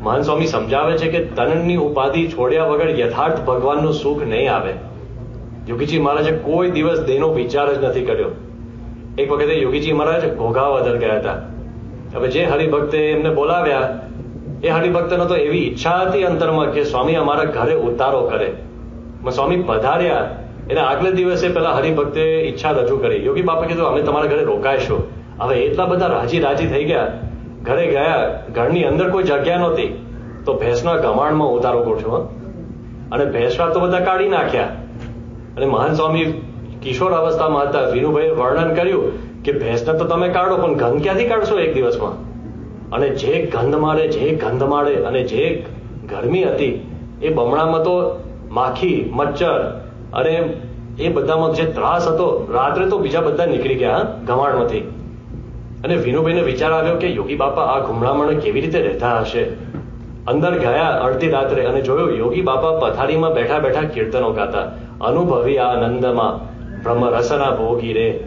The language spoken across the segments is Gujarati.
મહાન સ્વામી સમજાવે છે કે તનની ઉપાધિ છોડ્યા વગર યથાર્થ ભગવાનનું સુખ નહીં આવે. યોગીજી મહારાજે કોઈ દિવસ દેહનો વિચાર જ નથી કર્યો. એક વખતે યોગીજી મહારાજ ઘોઘાવદર ગયા હતા. હવે જે હરિભક્તે એમને બોલાવ્યા, એ હરિભક્તનો તો એવી ઈચ્છા હતી અંતરમાં કે સ્વામી અમારા ઘરે ઉતારો કરે. સ્વામી પધાર્યા. એના આગલે દિવસે પેલા હરિભક્તે ઈચ્છા રજૂ કરી. યોગી બાપા કીધું, અમે તમારા ઘરે રોકાઈશું. હવે એટલા બધા રાજી રાજી થઈ ગયા ઘરે ગયા, ઘરની અંદર કોઈ જગ્યા નહોતી, તો ભેંસના ગમાણમાં ઉતારો ગોઠવ્યો અને ભેંસના તો બધા કાઢી નાખ્યા. અને મહાન સ્વામી કિશોર અવસ્થામાં હતા. વિનુભાઈએ વર્ણન કર્યું કે ભેંસને તો તમે કાઢો, પણ ગંધ ક્યાંથી કાઢશો એક દિવસમાં? અને જે ગંધ મારે, જે ગંધ મારે, અને જે ગરમી હતી, એ બમણામાં તો માખી, મચ્છર, અને એ બધામાં જે ત્રાસ હતો, રાત્રે તો બીજા બધા નીકળી ગયા ગમાણમાંથી અને વિનુભાઈને વિચાર આવ્યો કે યોગી બાપા આ ગુમરામણ કેવી રીતે રહેતા હશે? અંદર ગયા અડધી રાત્રે અને જોયું યોગી બાપા પથારીમાં બેઠા બેઠા કીર્તનો ગાતા. અનુભવી આ આનંદમાં. બ્રહ્મ રસના ભોગી રે.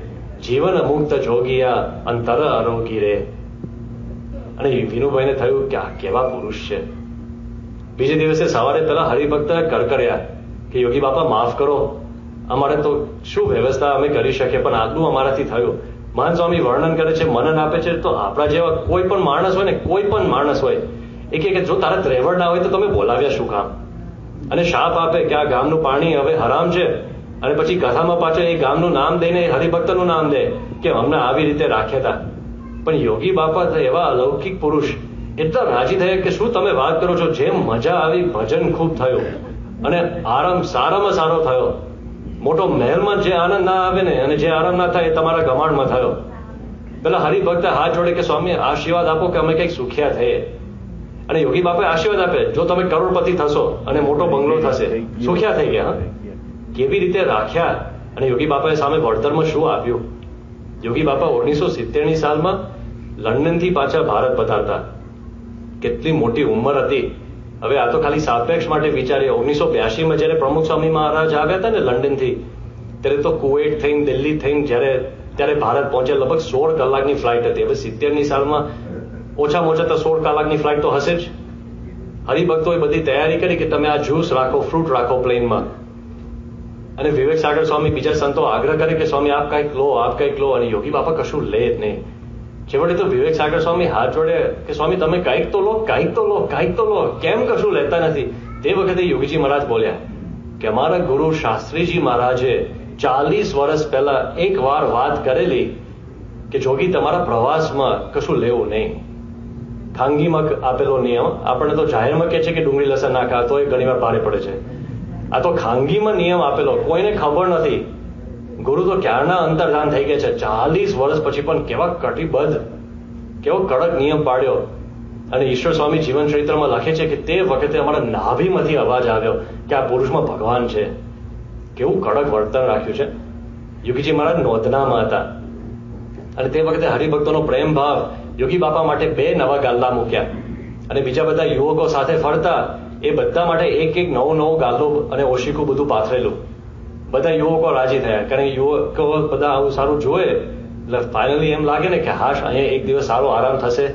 જીવન મુક્ત જોગિયા અંતર આરોગી રે. અને વિનુભાઈને થયું કે આ કેવા પુરુષ છે. બીજે દિવસે સવારે પેલા હરિભક્ત કરકર્યા કે યોગી બાપા માફ કરો. અમારે તો શું વ્યવસ્થા અમે કરી શકીએ, પણ આટલું અમારાથી થયું. મહાન સ્વામી વર્ણન કરે છે, મનન આપે છે, તો આપણા જેવા કોઈ પણ માણસ હોય ને, કોઈ પણ માણસ હોય એ કે જો તારા ત્રેવડ ના હોય તો તમે બોલાવ્યા શું કામ? અને શાપ આપે કે આ ગામનું પાણી હવે હરામ છે, અને પછી કથામાં પાછળ એ ગામનું નામ દઈને હરિભક્તનું નામ દે, કે અમને આવી રીતે રાખ્યા હતા. પણ યોગી બાપા એવા અલૌકિક પુરુષ, એટલા રાજી થયા કે શું તમે વાત કરો છો? જેમ મજા આવી, ભજન ખૂબ થયું, અને આરામ સારામાં સારો થયો. મોટો મહેલમાં જે આનંદ ના આવે ને અને જે આરામ ના થાય એ તમારા ગમાણમાં થયો. પેલા હરિભક્ત હાથ જોડે કે, સ્વામી, આશીર્વાદ આપો કે અમે કંઈક સુખ્યા થઈએ અને યોગી બાપાએ આશીર્વાદ આપે, જો તમે કરોડપતિ થશો અને મોટો બંગલો થશે. સુખ્યા થઈ ગયા કેવી રીતે રાખ્યા? અને યોગી બાપાએ સામે વળતરમાં શું આપ્યું? યોગી બાપા ઓગણીસો સિત્તેરની સાલમાં લંડનથી પાછા ભારત પધારતા. કેટલી મોટી ઉંમર હતી. હવે આ તો ખાલી સાપેક્ષ માટે વિચારીએ. ઓગણીસો બ્યાસીમાં જયારે પ્રમુખ સ્વામી મહારાજ આવ્યા હતા ને લંડનથી, ત્યારે તો કુવેટ થઈને, દિલ્હી થઈને જ્યારે, ત્યારે ભારત પહોંચે લગભગ સોળ કલાકની ફ્લાઇટ હતી. હવે સિત્તેરની સાલમાં ઓછામાં ઓછા તો સોળ કલાકની ફ્લાઇટ તો હશે જ. હરિભક્તોએ બધી તૈયારી કરી કે તમે આ જ્યુસ રાખો ફ્રૂટ રાખો પ્લેનમાં અને વિવેક સાગર સ્વામી બીજા સંતો આગ્રહ કરે કે સ્વામી આપ કંઈક લો, આપ કંઈક લો. અને યોગી બાપા કશું લે જ નહીં. છેવટે તો વિવેક સાગર સ્વામી હાથ જોડે કે, સ્વામી, તમે કાંઈક તો લો, કાંઈક તો લો, કાંઈક તો લો. કેમ કશું લેતા નથી? તે વખતે યોગીજી મહારાજ બોલ્યા, કે અમારા ગુરુ શાસ્ત્રીજી મહારાજે ચાલીસ વર્ષ પહેલા એક વાર વાત કરેલી કે, જોગી, તમારા પ્રવાસમાં કશું લેવું નહીં. ખાનગીમાં આપેલો નિયમ, આપણને તો જાહેરમાં કહે છે કે ડુંગળી લસણ ના ખાતો એ ઘણીવાર ભારે પડે છે. આ તો ખાનગીમાં નિયમ આપેલો, કોઈને ખબર નથી. ગુરુ તો ક્યારના અંતર્ધાન થઈ ગયા છે? ચાલીસ વર્ષ પછી પણ કેવા કટિબદ્ધ, કેવો કડક નિયમ પાડ્યો. અને ઈશ્વર સ્વામી જીવન ચરિત્રમાં લખે છે કે તે વખતે અમારા નાભીમાંથી અવાજ આવ્યો કે આ પુરુષમાં ભગવાન છે. કેવું કડક વર્તન રાખ્યું છે. યોગીજી મહારાજ નોંધનામાં હતા. અને તે વખતે હરિભક્તોનો પ્રેમ ભાવ યોગી બાપા માટે બે નવા ગાલ્લા મૂક્યા. અને બીજા બધા યુવકો સાથે ફરતા એ બધા માટે એક એક નવું નવું ગાલો અને ઓશીકું બધું પાથરેલું. બધા યુવકો રાજી થયા. કારણ કે યુવકો બધા આવું સારું જોવે એટલે ફાઇનલી એમ લાગે ને કે હાશ, અહીંયા એક દિવસ સારો આરામ થશે.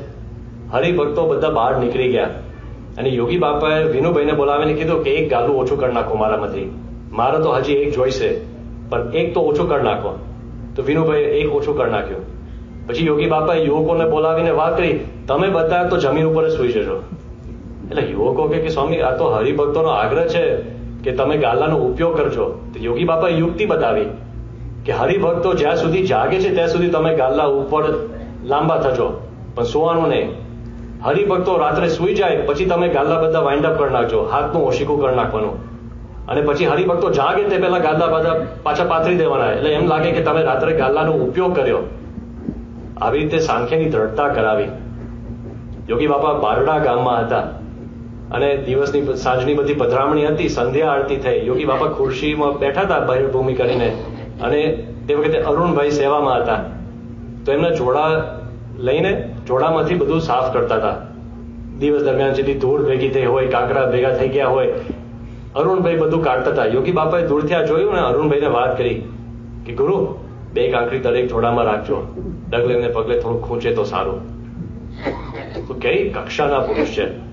હરિભક્તો બધા બહાર નીકળી ગયા. અને યોગી બાપાએ વિનુભાઈને બોલાવીને કીધું કે એક ગાલું ઓછું કરી નાખો મારામાંથી. મારે તો હજી એક જોઈશે, પણ એક તો ઓછું કરી નાખો. તો વિનુભાઈએ એક ઓછું કરી નાખ્યું. પછી યોગી બાપાએ યુવકોને બોલાવીને વાત કરી, તમે બધા તો જમીન ઉપર જ સુઈ જશો. એટલે યુવકો કે, સ્વામી, આ તો હરિભક્તોનો આગ્રહ છે. કે તમે ગાલાનો ઉપયોગ કરજો. તો યોગી બાપાએ યુક્તિ બતાવી કે હરિભક્તો જ્યાં સુધી જાગે છે ત્યાં સુધી તમે ગાલા ઉપર લાંબા થજો. પણ સુવાનું નહીં. હરિભક્તો રાત્રે સુઈ જાય, પછી તમે ગાલા બધા વાઇન્ડ અપ કરી નાખજો, હાથનું ઓશીકું કરી નાખવાનું. અને પછી હરિભક્તો જાગે તે પહેલા ગાલા બધા પાછા પાથરી દેવાના. એટલે એમ લાગે કે તમે રાત્રે ગાલાનો ઉપયોગ કર્યો. આવી રીતે સાંખ્યની દ્રઢતા કરાવી. યોગી બાપા બારડા ગામમાં હતા. અને દિવસની સાંજની બધી પધરામણી હતી, સંધ્યા આરતી થઈ. યોગી બાપા ખુરશીમાં બેઠા હતા બહિર્ભૂમિ કરીને અને તે વખતે અરુણભાઈ સેવામાં હતા. તો એમના જોડા લઈને જોડામાંથી બધું સાફ કરતા હતા. દિવસ દરમિયાન જેટલી ધૂળ ભેગી થઈ હોય, કાંકરા ભેગા થઈ ગયા હોય, અરુણભાઈ બધું કાઢતા હતા. યોગી બાપાએ દૂરથી આ જોયું ને અરુણભાઈને વાત કરી કે, ગુરુ, બે કાંકરી દરેક જોડામાં રાખજો. ડગલે ને પગલે થોડું ખૂંચે તો સારું. તો કઈ કક્ષાના પુરુષ છે.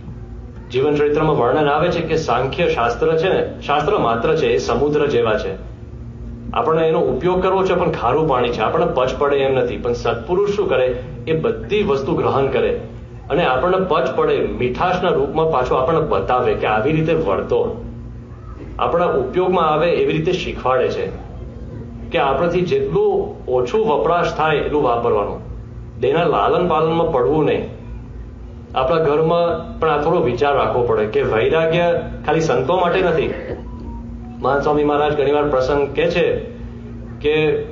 જીવન ચરિત્રમાં વર્ણન આવે છે કે સાંખ્ય શાસ્ત્ર છે ને, શાસ્ત્ર માત્ર છે, એ સમુદ્ર જેવા છે. આપણને એનો ઉપયોગ કરવો છે, પણ ખારું પાણી છે. આપણને પચ પડે એમ નથી. પણ સત્પુરુષ શું કરે? એ બધી વસ્તુ ગ્રહણ કરે. અને આપણને પચ પડે મીઠાશના રૂપમાં પાછું આપણને બતાવે કે આવી રીતે વર્તો. આપણા ઉપયોગમાં આવે એવી રીતે શીખવાડે છે કે આપણાથી જેટલું ઓછું વપરાશ થાય એટલું વાપરવાનું. તેના લાલન પાલનમાં પડવું નહીં. આપણા ઘરમાં પણ આ થોડો વિચાર રાખવો પડે કે વૈરાગ્ય ખાલી સંતો માટે નથી. મહાન સ્વામી મહારાજ ઘણીવાર પ્રસંગ કે છે કે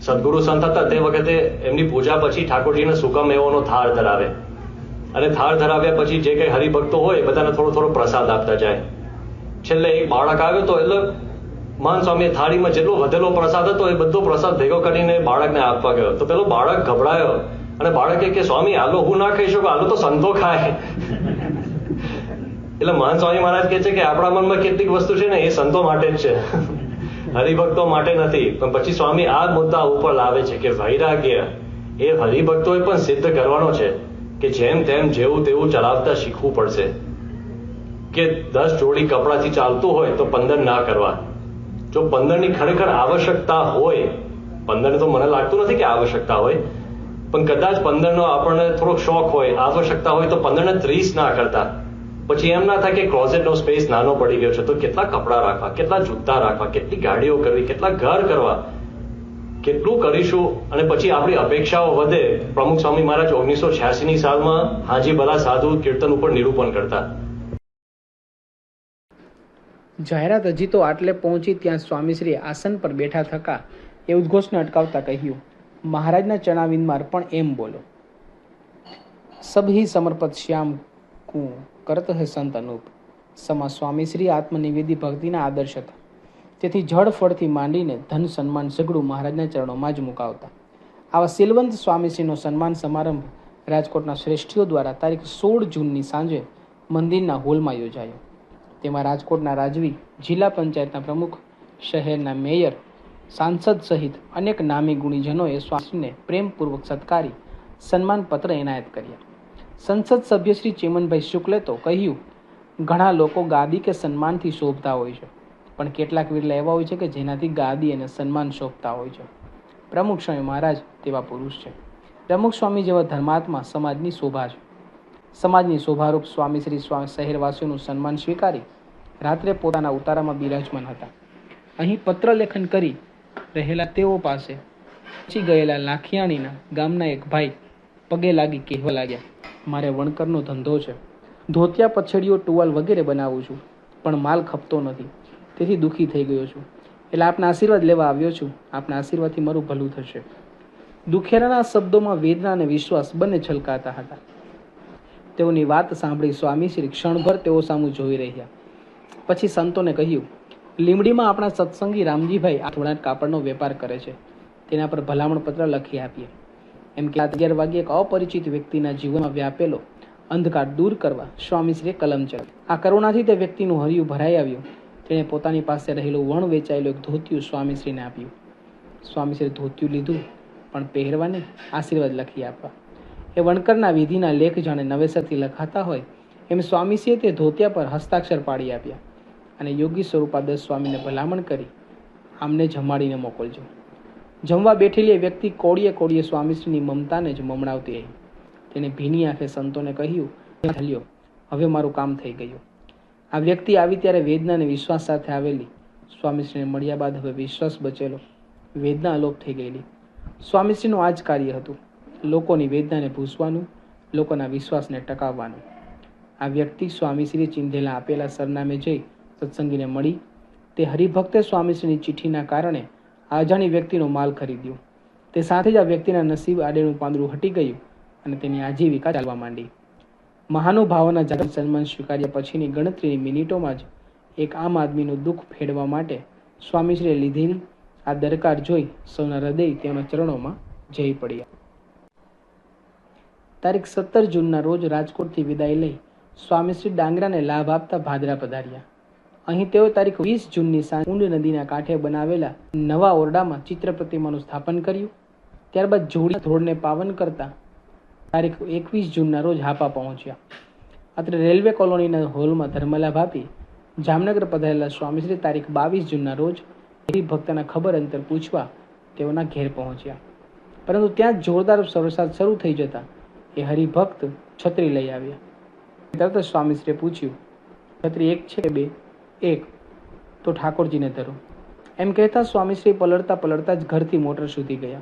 સદગુરુ સંત હતા તે વખતે એમની પૂજા પછી ઠાકોરજીને સુકમ એવોનો થાળ ધરાવે. અને થાળ ધરાવ્યા પછી જે કઈ હરિભક્તો હોય બધાને થોડો થોડો પ્રસાદ આપતા જાય. છેલ્લે એક બાળક આવ્યો તો એટલે મહાન સ્વામી થાળીમાં જેટલો વધેલો પ્રસાદ હતો એ બધો પ્રસાદ ભેગો કરીને બાળકને આપવા ગયો. તો પેલો બાળક ગભરાયો. અને બાળકે કે, સ્વામી, આલો હું ના ખાઈ શકું, આલો તો સંતો ખાય. એટલે મહાન સ્વામી મહારાજ કહે છે કે, આપણા મનમાં કેટલીક વસ્તુ છે ને, એ સંતો માટે જ છે. હરિભક્તો માટે નથી, પણ પછી સ્વામી આ મુદ્દા ઉપર લાવે છે કે, વૈરાગ્ય એ હરિભક્તોએ પણ સિદ્ધ કરવાનો છે કે જેમ તેમ જેવું તેવું ચલાવતા શીખવું પડશે. કે દસ જોડી કપડાથી ચાલતું હોય તો પંદર ના કરવા. જો પંદરની ખરેખર આવશ્યકતા હોય, પંદરને તો મને લાગતું નથી કે આવશ્યકતા હોય પણ કદાચ પંદરનો આપણને થોડોક શોખ હોય, આવશ્યકતા હોય તો પંદરને ત્રીસ ના કરતા. પછી એમ ના થાય કે ક્લોઝેટનો સ્પેસ નાનો પડી ગયો છે, તો કેટલા કપડાં રાખવા, કેટલા જૂતા રાખવા, કેટલી ગાડીઓ કરવી, કેટલા ઘર કરવા? કેટલું કરીશું? અને પછી આપણી અપેક્ષાઓ વધે. પ્રમુખ સ્વામી મહારાજ ઓગણીસો છ્યાસી ની સાલમાં હાજી બલા સાધુ કીર્તન ઉપર નિરૂપણ કરતા. જાહેરાત હજી તો આટલે પહોંચી ત્યાં સ્વામીશ્રી આસન પર બેઠા થકા. એ ઉદ્ઘોષને અટકાવતા કહ્યું. મહારાજના ચણાવિંદમાં પણ એમ બોલો. સભી સમર્પત શ્યામ કું કરત હે સંત અનુપ. સમા સ્વામીશ્રી આત્મનિવેદી ભક્તિના આદર્શ હતા. તેથી જળ ફળથી માંડીને ધન સન્માન સઘળું મહારાજના ચરણોમાં જ મુકાવતા. આવા સિલવંત સ્વામીશ્રીનો સન્માન સમારંભ રાજકોટના શ્રેષ્ઠીઓ દ્વારા તારીખ સોળ જૂનની સાંજે મંદિરના હોલમાં યોજાયો. તેમાં રાજકોટના રાજવી, જિલ્લા પંચાયતના પ્રમુખ, શહેરના મેયર સાંસદ સહિત અનેક નામી ગુણીજનોએ સ્વામીને પ્રેમપૂર્વક સત્કારી સન્માનપત્ર એનાયત કર્યા. સંસદ સભ્ય શ્રી ચેમનભાઈ શુક્લે તો કહ્યું, ઘણા લોકો ગાદી કે સન્માનથી શોભતા હોય છે, પણ કેટલાક વિરલા એવા હોય છે કે જેનાથી ગાદી અને સન્માન શોભતા હોય છે. પ્રમુખ સ્વામી મહારાજ તેવા પુરુષ છે. પ્રમુખ સ્વામી જેવા ધર્માત્મા સમાજની શોભા છે. સમાજની શોભારૂપ સ્વામી શ્રી સ્વામી શહેરવાસીઓનું સન્માન સ્વીકારી રાત્રે પોતાના ઉતારામાં બિરાજમાન હતા. અહીં પત્ર લેખન કરી રહેલા તેઓ પાસે પહોંચી ગયેલા લાખિયાણીના ગામના એક ભાઈ પગે લાગી કહેવા લાગ્યા, મારે વણકરનો ધંધો છે. ધોતિયા પછડીઓ ટુવાલ વગેરે બનાવું છું, પણ માલ ખપતો નથી. તેથી દુઃખી થઈ ગયો છું. એટલે આપના આશીર્વાદ લેવા આવ્યો છું. આપના આશીર્વાદથી મારું ભલું થશે. દુખેરાના શબ્દોમાં વેદના અને વિશ્વાસ બંને છલકાતા હતા. તેઓની વાત સાંભળી સ્વામી શ્રી ક્ષણભર તેઓ સામું જોઈ રહ્યા. પછી સંતોને કહ્યું લીમડીમાં આપણા સત્સંગી રામજીભાઈ આ થોડા કાપડનો વેપાર કરે છે. તેના પર ભલામણ પત્ર લખી આપીએ. એમ કે અગિયાર વાગ્યે એક અપરિચિત વ્યક્તિના જીવનમાં વ્યાપેલો અંધકાર દૂર કરવા સ્વામીશ્રીએ કલમ ચલાવી આ કરુણાથી તે વ્યક્તિનું હરિયું ભરાઈ આવ્યું. તેણે પોતાની પાસે રહેલું વણ વેચાયેલું એક ધોતિયું સ્વામીશ્રીને આપ્યું. સ્વામીશ્રી ધોતિયું લીધું, પણ પહેરવાને આશીર્વાદ લખી આપવા. એ વણકરના વિધિના લેખ જાણે નવેસરથી લખાતા હોય, એમ સ્વામીશ્રીએ તે ધોતિયા પર હસ્તાક્ષર પાડી આપ્યા. અને યોગી સ્વરૂપાદસ સ્વામીને ભલામણ કરી આમને જમાડીને મોકલજો. જમવા બેઠેલી એ વ્યક્તિ કોળીએ કોળીએ સ્વામીશ્રીની મમતાને જ મમણાવતી રહી. તેણે ભીની આંખે સંતોને કહ્યું "ચાલ્યો, હવે મારું કામ થઈ ગયું. આ વ્યક્તિ આવી ત્યારે વેદના અને વિશ્વાસ સાથે આવેલી. સ્વામીશ્રીને મળ્યા બાદ હવે વિશ્વાસ બચેલો. વેદના અલોપ થઈ ગયેલી. સ્વામીશ્રીનું આ જ કાર્ય હતું. લોકોની વેદનાને ભૂસવાનું લોકોના વિશ્વાસને ટકાવવાનું. આ વ્યક્તિ સ્વામીશ્રીએ ચિંધેલા આપેલા સરનામે જઈ સત્સંગીને મળી તે હરિભક્તે સ્વામીશ્રીની ચિઠ્ઠીના કારણે અજાણી વ્યક્તિનો માલ ખરીદ્યો. તે સાથે જ આ વ્યક્તિના નસીબ આડેનું પાંદડું હટી ગયું અને તેની આજીવિકા ચાલવા માંડી. મહાનુભાવોના જાત સન્માન સ્વીકાર્યા પછીની ગણતરીની મિનિટોમાં જ એક આમ આદમીનું દુઃખ ફેડવા માટે સ્વામીશ્રીએ લીધેલ આ દરકાર જોઈ સૌના હૃદય તેમના ચરણોમાં જઈ પડ્યા. તારીખ સત્તર જૂનના રોજ રાજકોટથી વિદાય લઈ સ્વામીશ્રી ડાંગરાને લાભ આપતા ભાદરા પધાર્યા. અહીં તેઓ તારીખ વીસ જૂનની સાંજ ઊંડ નદીના કાંઠે બનાવેલા નવા ઓરડામાં ચિત્ર પ્રતિમાનું સ્થાપન કર્યું. ત્યારબાદ જોડી ધોળને પાવન કરતા તારીખ એકવીસ જૂનના રોજ હાપા પહોંચ્યા. અત્રે રેલવે કોલોનીના હોલમાં ધર્મલાભ આપી જામનગર પધારેલા સ્વામીશ્રી તારીખ બાવીસ જૂનના રોજ ભક્તના ખબર અંતર પૂછવા તેઓના ઘેર પહોંચ્યા. પરંતુ ત્યાં જોરદાર વરસાદ શરૂ થઈ જતા એ હરિભક્ત છત્રી લઈ આવ્યા. તરત સ્વામીશ્રીએ પૂછ્યું, છત્રી એક છે બે? એક, તો ઠાકોરજીને ધરો એમ કહેતા સ્વામીશ્રી પલળતા પલળતા જ ઘરથી મોટર સુધી ગયા.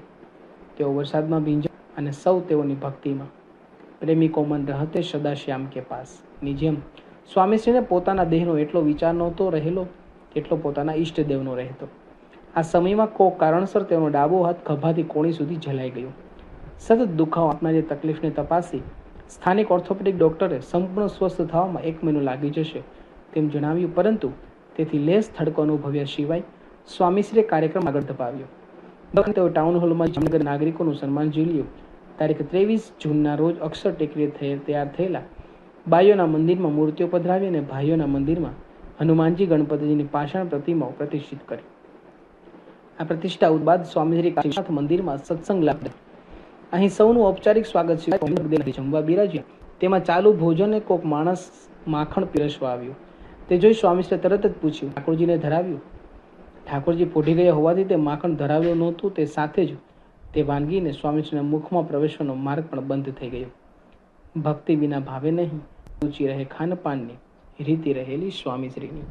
તેઓ વરસાદમાં ભીંજા અને સૌ તેઓની ભક્તિમાં. પ્રેમી મન રહતે સદાશ્યામ કે પાસ. ની જેમ સ્વામીશ્રીને પોતાના દેહનો એટલો વિચાર નહોતો રહેલો એટલો પોતાના ઈષ્ટદેવનો રહેતો. આ સમયમાં કો કારણસર તેનો ડાબો હાથ ખભાથી કોણી સુધી જલાઈ ગયો. સતત દુખાવો આપનારી તકલીફને તપાસી સ્થાનિક ઓર્થોપેડિક ડોક્ટરે સંપૂર્ણ સ્વસ્થ થવામાં એક મહિનો લાગી જશે. તેમ જણાવ્યું, પરંતુ તેથી લેસ થડકો અનુભવ્યા સિવાય સ્વામીશ્રીએ કાર્યક્રમ આગળ ધપાવ્યો. તેઓ ટાઉન હોલમાં જામનગર નાગરિકોનું સન્માન ઝીલ્યું. તારીખ ત્રેવીસ જૂનના રોજ અક્ષર ટેકરીએ થયે તૈયાર થયેલા બાઈઓના મંદિરમાં મૂર્તિઓ પધરાવી અને ભાઈઓના મંદિરમાં હનુમાનજી ગણપતિજીની પાષાણ પ્રતિમાઓ પ્રતિષ્ઠિત કરી. આ પ્રતિષ્ઠા બાદ સ્વામીશ્રી કાશીનાથ મંદિરમાં સત્સંગ લાભ અહીં સૌનું ઔપચારિક સ્વાગત સિવાય જમવા બિરાજ્યા. તેમાં ચાલુ ભોજને કોક માણસ માખણ પીરસવા આવ્યું. તે જોઈ સ્વામીશ્રીએ તરત જ પૂછ્યું, ઠાકોરજીને ધરાવ્યું? ઠાકોરજી પોઢી ગયા હોવાથી તે માખણ ધરાવ્યું નહોતું, તે સાથે જ તે વાનગીને સ્વામીશ્રીના મુખમાં પ્રવેશવાનો માર્ગ પણ બંધ થઈ ગયો. ભક્તિ વિના ભાવે નહીં ઊંચી રહે ખાનપાનની, રીતિ રહેલી સ્વામીશ્રીની.